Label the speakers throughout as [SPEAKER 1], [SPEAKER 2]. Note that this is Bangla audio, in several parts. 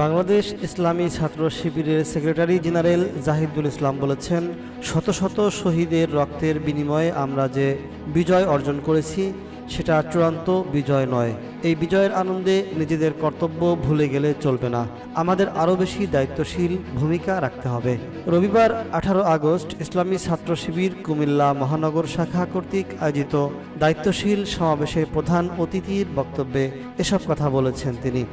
[SPEAKER 1] বাংলাদেশ ইসলামী ছাত্র শিবিরের সেক্রেটারি জেনারেল জাহিদুল ইসলাম বলেছেন, শত শত শহীদের রক্তের বিনিময়ে আমরা যে বিজয় অর্জন করেছি, সেটা চূড়ান্ত বিজয় নয়। এই বিজয়ের আনন্দে নিজেদের কর্তব্য ভুলে গেলে চলবে না। আমাদের আরও বেশি দায়িত্বশীল ভূমিকা রাখতে হবে। রবিবার আঠারো আগস্ট ইসলামী ছাত্র শিবির কুমিল্লা মহানগর শাখা কর্তৃক আয়োজিত দায়িত্বশীল সমাবেশে প্রধান অতিথির বক্তব্যে এসব কথা বলেছেন তিনি।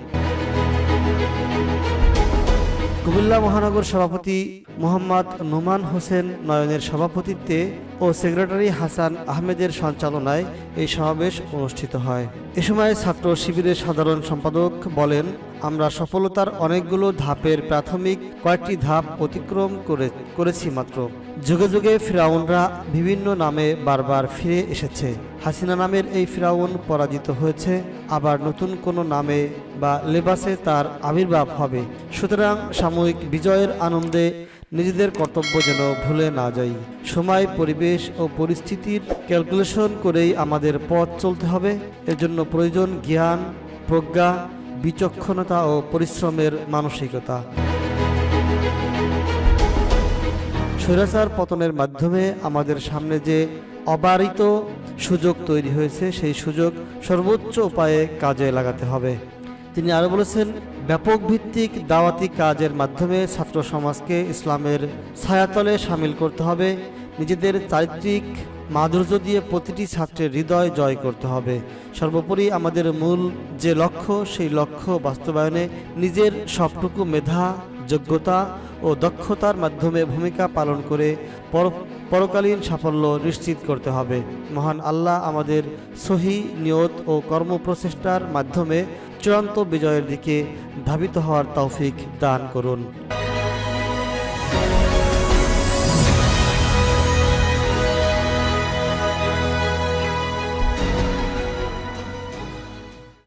[SPEAKER 1] কুমিল্লা মহানগর সভাপতি মোহাম্মদ নোমান হোসেন নয়নের সভাপতিত্বে ও সেক্রেটারি হাসান আহমেদের সঞ্চালনায় এই সমাবেশ অনুষ্ঠিত হয়। এ সময় ছাত্র শিবিরের সাধারণ সম্পাদক বলেন, আমরা সফলতার অনেকগুলো ধাপের প্রাথমিক কয়েকটি ধাপ অতিক্রম করে, করেছি মাত্র। যুগে যুগে ফিরাউনরা বিভিন্ন নামে বারবার ফিরে এসেছে। হাসিনা নামের এই ফিরাউন পরাজিত হয়েছে, আবার নতুন কোনো নামে বা লেবাসে তার আবির্ভাব হবে। সুতরাং সাময়িক বিজয়ের আনন্দে নিজেদের কর্তব্য যেন ভুলে না যাই। সময়, পরিবেশ ও পরিস্থিতির ক্যালকুলেশন করেই আমাদের পথ চলতে হবে। এর জন্য প্রয়োজন জ্ঞান, প্রজ্ঞা, বিচক্ষণতা ও পরিশ্রমের মানসিকতা। স্বৈরাচার পতনের মাধ্যমে আমাদের সামনে যে অবারিত সুযোগ তৈরি হয়েছে। সেই সুযোগ সর্বোচ্চ উপায়ে কাজে লাগাতে হবে। তিনি আরও বলেছেন, ব্যাপক ভিত্তিক দাওয়াতি কাজের মাধ্যমে ছাত্র সমাজকে ইসলামের ছায়াতলে সামিল করতে হবে। নিজেদের চারিত্রিক মাধুর্য দিয়ে প্রতিটি ছাত্রের হৃদয় জয় করতে হবে। সর্বোপরি আমাদের মূল যে লক্ষ্য, সেই লক্ষ্য বাস্তবায়নে নিজের সবটুকু মেধা, যোগ্যতা ও দক্ষতার মাধ্যমে ভূমিকা পালন করে পর পরকালীন সাফল্য নিশ্চিত করতে হবে। মহান আল্লাহ আমাদের সহি নিয়ত ও কর্মপ্রচেষ্টার মাধ্যমে চূড়ান্ত বিজয়ের দিকে ধাবিত হওয়ার তৌফিক দান করুন।